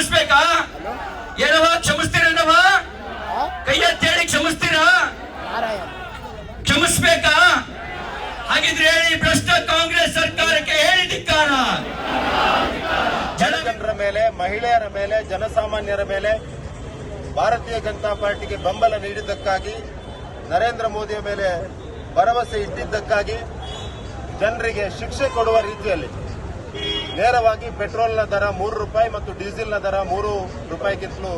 ಕ್ಷಮಿಸ್ಬೇಕಾ? ಏನವ ಕ್ಷಮಿಸ್ತೀರಣ್ಣವ ಕೈಯ ತೇಳಿ ಕ್ಷಮಿಸ್ತೀರಾ? ಕ್ಷಮಿಸ್ಬೇಕಾ? ಹಾಗಿದ್ರೆ ಹೇಳಿ ಭ್ರಷ್ಟ ಕಾಂಗ್ರೆಸ್ ಸರ್ಕಾರಕ್ಕೆ ಹೇಳಿ ಜನ ಜನರ ಮೇಲೆ, ಮಹಿಳೆಯರ ಮೇಲೆ, ಜನಸಾಮಾನ್ಯರ ಮೇಲೆ ಭಾರತೀಯ ಜನತಾ ಪಾರ್ಟಿಗೆ ಬೆಂಬಲ ನೀಡಿದ್ದಕ್ಕಾಗಿ, ನರೇಂದ್ರ ಮೋದಿಯ ಮೇಲೆ ಭರವಸೆ ಇಟ್ಟಿದ್ದಕ್ಕಾಗಿ ಜನರಿಗೆ ಶಿಕ್ಷೆ ಕೊಡುವ ರೀತಿಯಲ್ಲಿ ನೇರವಾಗಿ ಪೆಟ್ರೋಲ್ನ ದರ ಮೂರು ರೂಪಾಯಿ ಮತ್ತು ಡೀಸೆಲ್ನ ದರ ಮೂರು ರೂಪಾಯಿಗಿಂತಲೂ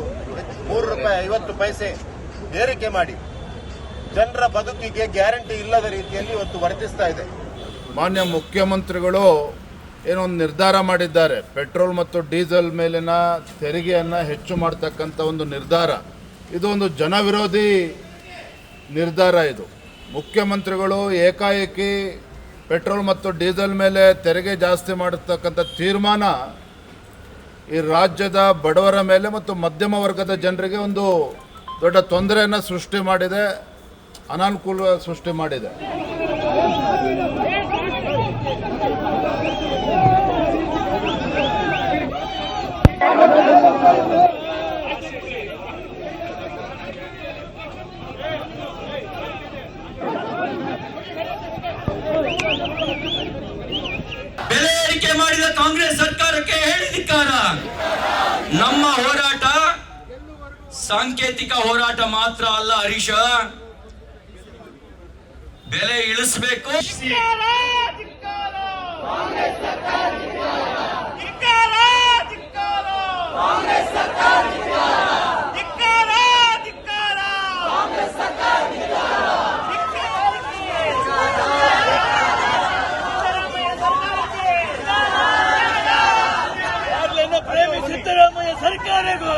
ಮೂರು ರೂಪಾಯಿ ಐವತ್ತು ಪೈಸೆ ಏರಿಕೆ ಮಾಡಿ. ಜನರ ಬದುಕಿಗೆ ಗ್ಯಾರಂಟಿ ಇಲ್ಲದ ರೀತಿಯಲ್ಲಿ ಇವತ್ತು ವರ್ತಿಸ್ತಾ ಇದೆ. ಮಾನ್ಯ ಮುಖ್ಯಮಂತ್ರಿಗಳು ಏನೋ ಒಂದು ನಿರ್ಧಾರ ಮಾಡಿದ್ದಾರೆ. ಪೆಟ್ರೋಲ್ ಮತ್ತು ಡೀಸೆಲ್ ಮೇಲಿನ ತೆರಿಗೆಯನ್ನು ಹೆಚ್ಚು ಮಾಡ್ತಕ್ಕಂಥ ಒಂದು ನಿರ್ಧಾರ. ಇದೊಂದು ಜನವಿರೋಧಿ ನಿರ್ಧಾರ ಇದು. ಮುಖ್ಯಮಂತ್ರಿಗಳು ಏಕಾಏಕಿ ಪೆಟ್ರೋಲ್ ಮತ್ತು ಡೀಸೆಲ್ ಮೇಲೆ ತೆರಿಗೆ ಜಾಸ್ತಿ ಮಾಡತಕ್ಕಂಥ ತೀರ್ಮಾನ ಈ ರಾಜ್ಯದ ಬಡವರ ಮೇಲೆ ಮತ್ತು ಮಧ್ಯಮ ವರ್ಗದ ಜನರಿಗೆ ಒಂದು ದೊಡ್ಡ ತೊಂದರೆಯನ್ನು ಸೃಷ್ಟಿ ಮಾಡಿದೆ, ಅನಾನುಕೂಲ ಸೃಷ್ಟಿ ಮಾಡಿದೆ ಬೆಲೆ ಏರಿಕೆ ಮಾಡಿದ ಕಾಂಗ್ರೆಸ್ ಸರ್ಕಾರಕ್ಕೆ ಹೇಳಿ ಧಿಕ್ಕಾರ. ನಮ್ಮ ಹೋರಾಟ ಸಾಂಕೇತಿಕ ಹೋರಾಟ ಮಾತ್ರ ಅಲ್ಲ ಹರೀಶ. ಬೆಲೆ ಇಳಿಸಬೇಕು. ಸಿದ್ದರಾಮಯ್ಯ ಸರ್ಕಾರಗೂ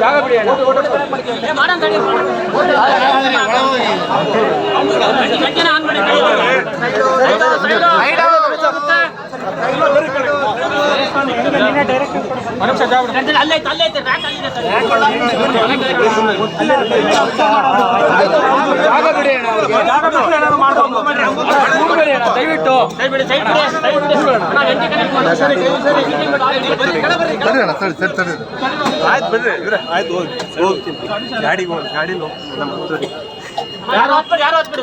ಜಾಗ ಬಿಡಿ ರ್ಯಾಕ್ ಅಲ್ಲಿದೆ ಸರ್ ದಯವಿಟ್ಟು ಬಿಡಿ ಸೈಡ್ ಬಿಡಿ ಸರಿ ಎಂಟಿ ಕನೆಕ್ಟ್ ಆಯ್ತು ಬಿಡ್ರಿ ಇವ್ರೆ ಆಯ್ತು ಹೋಗಿ ಗಾಡಿಗೆ ಹೋಗಿ ಗಾಡಿಲಿ ಹೋಗಿ ಯಾರು ಹತ್ಬೇಡಿ ಯಾರು ಹತ್ಬೇಡಿ